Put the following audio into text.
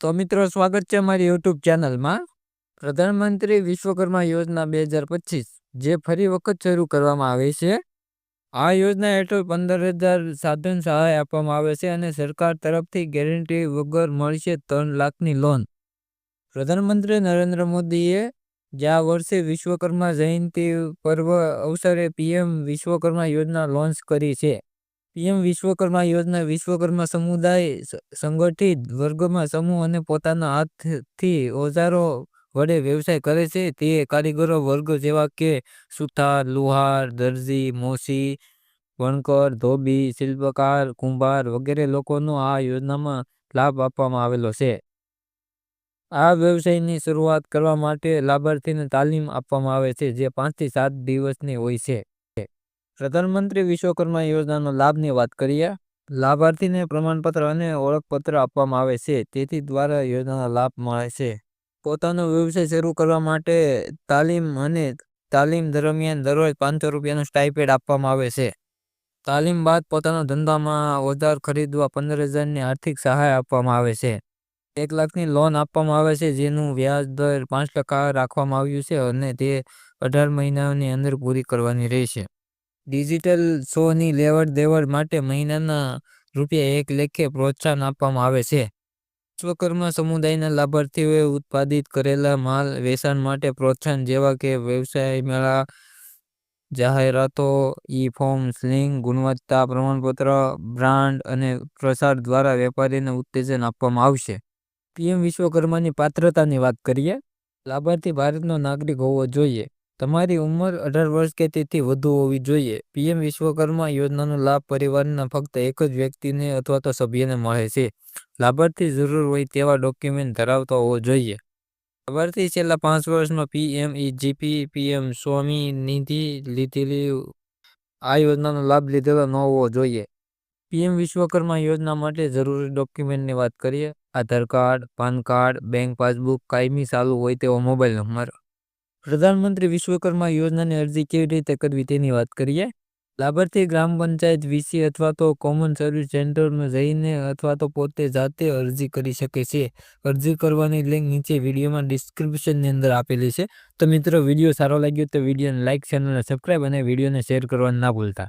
તો મિત્રો, સ્વાગત છે મારી યુટ્યુબ ચેનલમાં. પ્રધાનમંત્રી વિશ્વકર્મા યોજના બે હજાર પચીસ, જે ફરી વખત શરૂ કરવામાં આવે છે. આ યોજના હેઠળ પંદર હજાર સાધન સહાય આપવામાં આવે છે અને સરકાર તરફથી ગેરંટી વગર મળશે ત્રણ લાખની લોન. પ્રધાનમંત્રી નરેન્દ્ર મોદીએ ગયા વર્ષે વિશ્વકર્મા જયંતિ પર્વ અવસરે પીએમ વિશ્વકર્મા યોજના લોન્ચ કરી છે. પીએમ વિશ્વકર્મા યોજના વિશ્વકર્મા સમુદાય સંગઠિત વર્ગમાં સમૂહ અને પોતાના હાથથી ઓજારો વડે વ્યવસાય કરે છે. તે કારીગરો વર્ગ જેવા કે સુથાર, લુહાર, દરજી, મોસી, વણકર, ધોબી, શિલ્પકાર, કુંભાર વગેરે લોકોનો આ યોજનામાં લાભ આપવામાં આવેલો છે. આ વ્યવસાયની શરૂઆત કરવા માટે લાભાર્થીને તાલીમ આપવામાં આવે છે, જે પાંચથી સાત દિવસની હોય છે. પ્રધાનમંત્રી વિશ્વકર્મા યોજનાનો લાભની વાત કરીએ, લાભાર્થીને પ્રમાણપત્ર અને ઓળખપત્ર આપવામાં આવે છે, તેથી દ્વારા યોજનાનો લાભ મળે છે. પોતાનો વ્યવસાય શરૂ કરવા માટે તાલીમ અને તાલીમ દરમિયાન દરરોજ પાંચસો રૂપિયાનું સ્ટાઇપેડ આપવામાં આવે છે. તાલીમ બાદ પોતાના ધંધામાં ઓજાર ખરીદવા પંદર હજારની આર્થિક સહાય આપવામાં આવે છે. એક લાખની લોન આપવામાં આવે છે, જેનું વ્યાજ દર પાંચ ટકા રાખવામાં આવ્યું છે અને તે અઢાર મહિનાની અંદર પૂરી કરવાની રહેશે. ડિજિટલ શોની લેવડ દેવડ માટે મહિનાના રૂપિયા એક લેખે પ્રોત્સાહન આપવામાં આવે છે. વિશ્વકર્મા સમુદાયના લાભાર્થીઓએ ઉત્પાદિત કરેલા માલ વેચાણ માટે પ્રોત્સાહન જેવા કે વ્યવસાય મેળા, જાહેરાતો ઈ ફોર્મ સ્લિંગ, ગુણવત્તા, પ્રમાણપત્ર, બ્રાન્ડ અને પ્રસાર દ્વારા વેપારીને ઉત્તેજન આપવામાં આવશે. પીએમ વિશ્વકર્માની પાત્રતાની વાત કરીએ, લાભાર્થી ભારતનો નાગરિક હોવો જોઈએ. તમારી ઉંમર અઢાર વર્ષ કે તેથી વધુ હોવી જોઈએ. પીએમ વિશ્વકર્મા યોજનાનો લાભ પરિવારના ફક્ત એક જ વ્યક્તિને અથવા તો સભ્યને મળે છે. લાભાર્થી જરૂર હોય તેવા ડોક્યુમેન્ટ ધરાવતો હોવો જોઈએ. લાભાર્થી છેલ્લા પાંચ વર્ષમાં પીએમ જીપી પીએમ સ્વામી નિધિ લીધેલી આ યોજનાનો લાભ લીધેલો ન હોવો જોઈએ. પીએમ વિશ્વકર્મા યોજના માટે જરૂરી ડોક્યુમેન્ટની વાત કરીએ. Aadhaar card, PAN card, bank passbook, કાયમી ચાલુ હોય તેવો મોબાઈલ નંબર. પ્રધાનમંત્રી વિશ્વકર્મા યોજનાની અરજી કેવી રીતે કરવી તેની વાત કરીએ? લાભાર્થી ગ્રામ પંચાયત વીસી અથવા તો કોમન સર્વિસ સેન્ટરમાં જઈને અથવા તો પોતે જાતે અરજી કરી શકે છે. અરજી કરવાની લિંક નીચે વિડીયોમાં ડિસ્ક્રિપ્શનની અંદર આપેલી છે. તો મિત્રો, વીડિયો સારો લાગ્યો તો વિડીયોને લાઇક ચેનલને સબસ્ક્રાઈબ અને વિડીયોને શેર કરવાનું ના ભૂલતા.